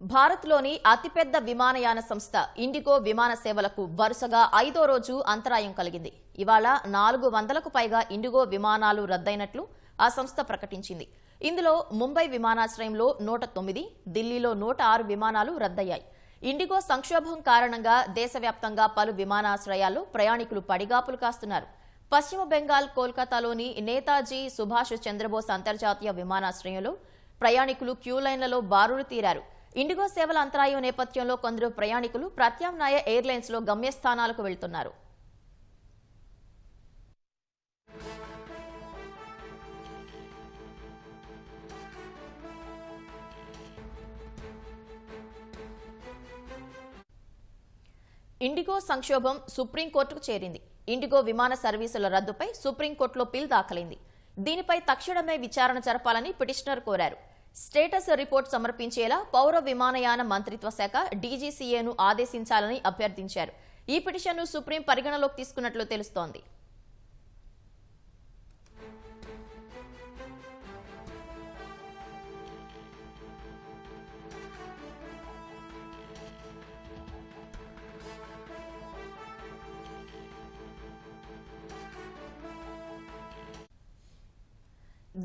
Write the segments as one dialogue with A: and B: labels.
A: భారత్లోని అతిపెద్ద విమానయాన సంస్థ ఇండిగో విమాన సేవలకు వరుసగా ఐదో రోజు అంతరాయం కలిగింది. ఇవాళ నాలుగు వందలకు పైగా ఇండిగో విమానాలు రద్దయినట్లు ఆ సంస్థ ప్రకటించింది. ఇందులో ముంబై విమానాశ్రయంలో నూట తొమ్మిది ఢిల్లీలో నూట ఆరు విమానాలు రద్దయ్యాయి. ఇండిగో సంక్షోభం కారణంగా దేశవ్యాప్తంగా పలు విమానాశ్రయాల్లో ప్రయాణికులు పడిగాపులు కాస్తున్నారు. పశ్చిమ బెంగాల్ కోల్కతాలోని నేతాజీ సుభాష్ చంద్రబోస్ అంతర్జాతీయ విమానాశ్రయంలో ప్రయాణికులు క్యూ లైన్లలో బారులు తీరారు. ఇండిగో సేవల అంతరాయం నేపథ్యంలో కొందరు ప్రయాణికులు ప్రత్యామ్నాయ ఎయిర్లైన్స్లో గమ్యస్థానాలకు వెళ్తున్నారు. ఇండిగో సంక్షోభం సుప్రీంకోర్టుకు చేరింది. ఇండిగో విమాన సర్వీసుల రద్దుపై సుప్రీంకోర్టులో పిల్ దాఖలైంది. దీనిపై తక్షణమే విచారణ జరపాలని పిటిషనర్ కోరారు. స్టేటస్ రిపోర్ట్ సమర్పించేలా పౌర విమానయాన మంత్రిత్వ శాఖ డీజీసీఏను ఆదేశించాలని అభ్యర్థించారు. ఈ పిటిషన్ను సుప్రీం పరిగణలోకి తీసుకున్నట్లు తెలుస్తోంది.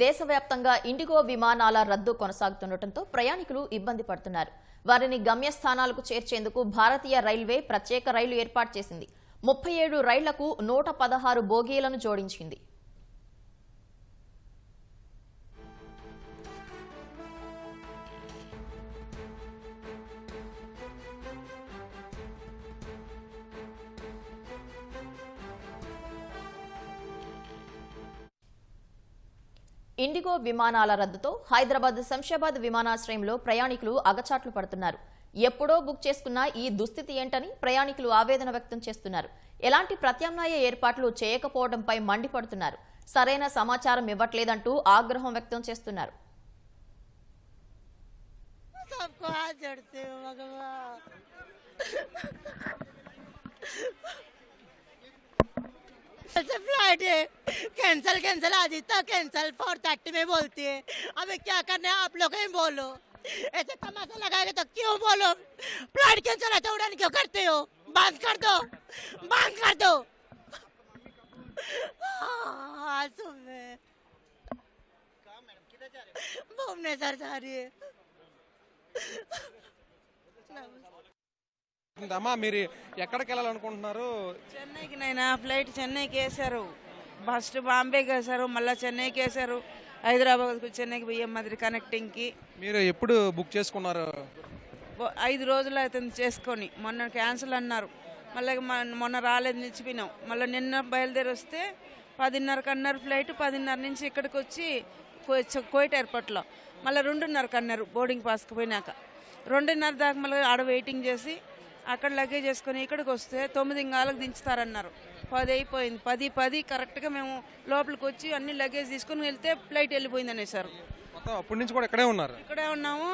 A: దేశవ్యాప్తంగా ఇండిగో విమానాల రద్దు కొనసాగుతుండటంతో ప్రయాణికులు ఇబ్బంది పడుతున్నారు. వారిని గమ్యస్థానాలకు చేర్చేందుకు భారతీయ రైల్వే ప్రత్యేక రైలు ఏర్పాటు చేసింది. ముప్పై ఏడు రైళ్ళకు నూట పదహారు బోగీలను జోడించింది. ఇండిగో విమానాల రద్దుతో హైదరాబాద్ శంషాబాద్ విమానాశ్రయంలో ప్రయాణికులు అగచాట్లు పడుతున్నారు. ఎప్పుడో బుక్ చేసుకున్న ఈ దుస్థితి ఏంటని ప్రయాణికులు ఆవేదన వ్యక్తం చేస్తున్నారు. ఎలాంటి ప్రత్యామ్నాయ ఏర్పాట్లు చేయకపోవడంపై మండిపడుతున్నారు. సరైన సమాచారం ఇవ్వట్లేదంటూ ఆగ్రహం వ్యక్తం చేస్తున్నారు.
B: हाथ जोड़ते हो भगवान ऐसे फ्लाइट है कैंसिल कैंसिल आज इतना कैंसिल फोर थर्टी में बोलती है अबे क्या करना है आप लोग ही बोलो ऐसे तमाशा लगाएंगे तो क्यों बोलो फ्लाइट कैंसिल है तो उड़ान क्यों करते हो बंद कर दो बंद कर दो हाँ, सुबह भुवनेश्वर जा रही है
C: అమ్మా మీరు ఎక్కడికి వెళ్ళాలనుకుంటున్నారు
D: చెన్నైకి నైనా ఫ్లైట్ చెన్నైకి వేశారు ఫస్ట్ బాంబేకి వేశారు మళ్ళీ చెన్నైకి వేశారు హైదరాబాద్కు చెన్నైకి పోయే మాదిరి కనెక్టింగ్కి
C: మీరు ఎప్పుడు బుక్ చేసుకున్నారు?
D: ఐదు రోజులు అవుతుంది చేసుకొని. మొన్న క్యాన్సిల్ అన్నారు. మళ్ళీ మన- మొన్న రాలేదు నిలిచిపోయినాం. మళ్ళీ నిన్న బయలుదేరి వస్తే పదిన్నరకు అన్నారు ఫ్లైట్ పదిన్నర నుంచి ఇక్కడికి వచ్చి కోయిట్ ఎయిర్పోర్ట్లో మళ్ళీ రెండున్నరకు అన్నారు బోర్డింగ్ పాస్కి పోయినాక. రెండున్నర దాకా మళ్ళీ ఆడ వెయిటింగ్ చేసి అక్కడ లగేజ్ చేసుకొని ఇక్కడికి వస్తే తొమ్మిది ఇంగాలకు దించుతారన్నారు. పది అయిపోయింది పది పది కరెక్ట్గా మేము లోపలికి వచ్చి అన్ని లగేజ్ తీసుకొని వెళ్తే ఫ్లైట్ వెళ్ళిపోయింది అనేసారు
C: అప్పటి నుంచి కూడా ఇక్కడే ఉన్నారు?
D: ఇక్కడే ఉన్నాము.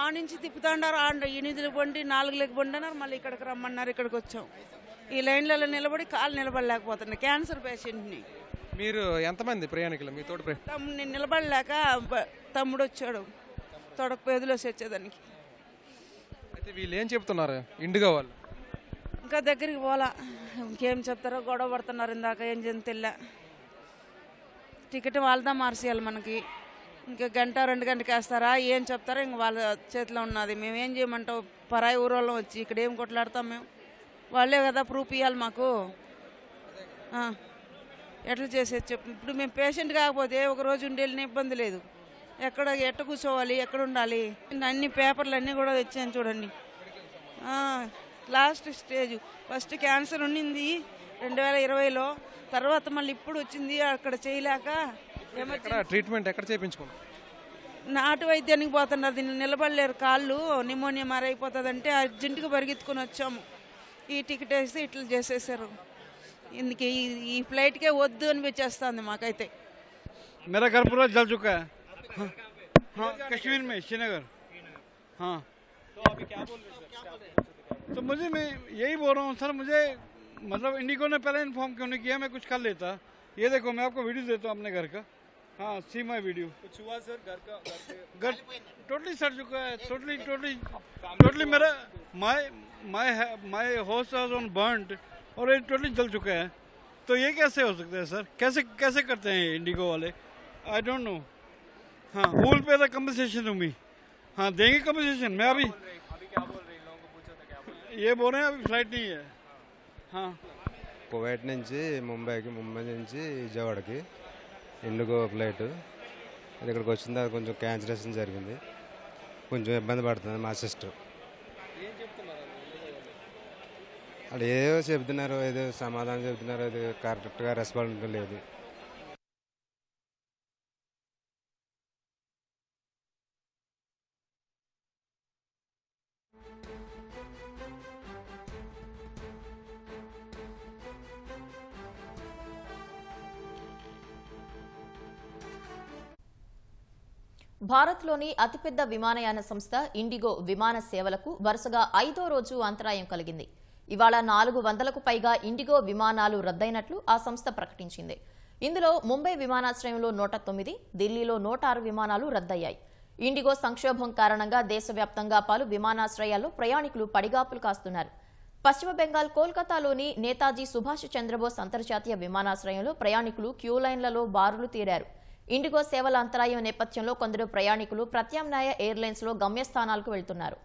D: ఆ నుంచి తిప్పుతాండారు ఆ ఎనిమిది బండి నాలుగు లెగ్ బండి అన్నారు. మళ్ళీ ఇక్కడికి రమ్మన్నారు ఇక్కడికి వచ్చాం. ఈ లైన్లలో నిలబడి కాలు నిలబడలేకపోతున్నాయి క్యాన్సర్ పేషెంట్ని.
C: మీరు ఎంతమంది ప్రయాణికులు? మీ తోటి
D: తమ్ముడిని నిలబడలేక తమ్ముడు వచ్చాడు. తొడక పేదలోసి వచ్చేదానికి
C: అయితే వీళ్ళు ఏం చెప్తున్నారు? ఇండిగో వాళ్ళు.
D: ఇంకా దగ్గరికి పోలా. ఇంకేం చెప్తారో గొడవ పడుతున్నారు ఇందాక ఏం చేయని టికెట్ వాళ్ళదా మార్చేయాలి మనకి. ఇంకా గంట రెండు గంటకి వేస్తారా? ఏం చెప్తారో ఇంక వాళ్ళ చేతిలో ఉన్నది. మేము ఏం చేయమంటావు? పరాయి ఊరోళ్ళం వచ్చి ఇక్కడ ఏం కొట్లాడతాం మేము? వాళ్ళే కదా ప్రూఫ్ ఇవ్వాలి మాకు. ఎట్లా చేసేది చెప్పు. ఇప్పుడు మేము పేషెంట్ కాకపోతే ఒక రోజు ఉండి వెళ్ళిన ఇబ్బంది లేదు. ఎక్కడ ఎట్ట కూర్చోవాలి? ఎక్కడ ఉండాలి? అన్ని పేపర్లు అన్నీ కూడా తెచ్చాను చూడండి. లాస్ట్ స్టేజ్ ఫస్ట్ క్యాన్సర్ ఉండింది రెండు వేల ఇరవైలో తర్వాత మళ్ళీ ఇప్పుడు వచ్చింది అక్కడ చేయలేక
C: ఎక్కడ ట్రీట్మెంట్ ఎక్కడ చేయించుకున్నారు
D: నాటు వైద్యానికి పోతున్నారు దీన్ని నిలబడలేరు కాళ్ళు నిమోనియా మారైపోతుందంటే అర్జెంటుగా పరిగెత్తుకొని వచ్చాము ఈ టికెట్ వేసి ఇట్లా చేసేసారు ఇందుకే ఈ ఈ ఫ్లైట్కే వద్దు అనిపించేస్తుంది మాకైతే
E: मेरा घर पूरा जल चुका है हाँ, हाँ कश्मीर में श्रीनगर हाँ तो मुझे मैं यही बोल रहा हूँ सर मुझे मतलब इंडिगो ने पहले इन्फॉर्म क्यों नहीं किया? मैं कुछ कर लेता। ये देखो मैं आपको वीडियो देता हूँ अपने घर का। हाँ सी माई वीडियो
C: कुछ हुआ सर घर का घर
E: टोटली सड़ चुका है टोटली टोटली टोटली मेरा my my my house on burned और ये टोटली जल चुका है। तो ये कैसे हो सकता है सर कैसे कैसे करते हैं इंडिगो वाले? आई डोंट नो हाँ will pay the compensation to me हाँ देंगे कंपनसेशन मैं अभी ఏ బోనే ఫ్లైట్ నీ
F: కువైట్ నుంచి ముంబైకి ముంబై నుంచి విజయవాడకి ఇండిగో ఫ్లైట్ ఇక్కడికి వచ్చిన తర్వాత కొంచెం క్యాన్సిలేషన్ జరిగింది కొంచెం ఇబ్బంది పడుతుంది మా సిస్టర్ వాళ్ళు ఏదో చెబుతున్నారు ఏదో సమాధానం చెబుతున్నారు అది కరెక్ట్గా రెస్పాండ్ లేదు
A: భారత్లోని అతిపెద్ద విమానయాన సంస్థ ఇండిగో విమాన సేవలకు వరుసగా ఐదో రోజు అంతరాయం కలిగింది. ఇవాళ నాలుగు వందలకు పైగా ఇండిగో విమానాలు రద్దయినట్లు ఆ సంస్థ ప్రకటించింది. ఇందులో ముంబై విమానాశ్రయంలో నూట తొమ్మిది ఢిల్లీలో నూట ఆరు విమానాలు రద్దయ్యాయి. ఇండిగో సంక్షోభం కారణంగా దేశవ్యాప్తంగా పలు విమానాశ్రయాల్లో ప్రయాణికులు పడిగాపులు కాస్తున్నారు. పశ్చిమ బెంగాల్ కోల్కతాలోని నేతాజీ సుభాష్ చంద్రబోస్ అంతర్జాతీయ విమానాశ్రయంలో ప్రయాణికులు క్యూ లైన్లలో బారులు తీరారు. ఇండిగో సేవల అంతరాయం నేపథ్యంలో కొందరు ప్రయాణికులు ప్రత్యామ్నాయ ఎయిర్లైన్స్లో గమ్యస్థానాలకు వెళ్తున్నారు.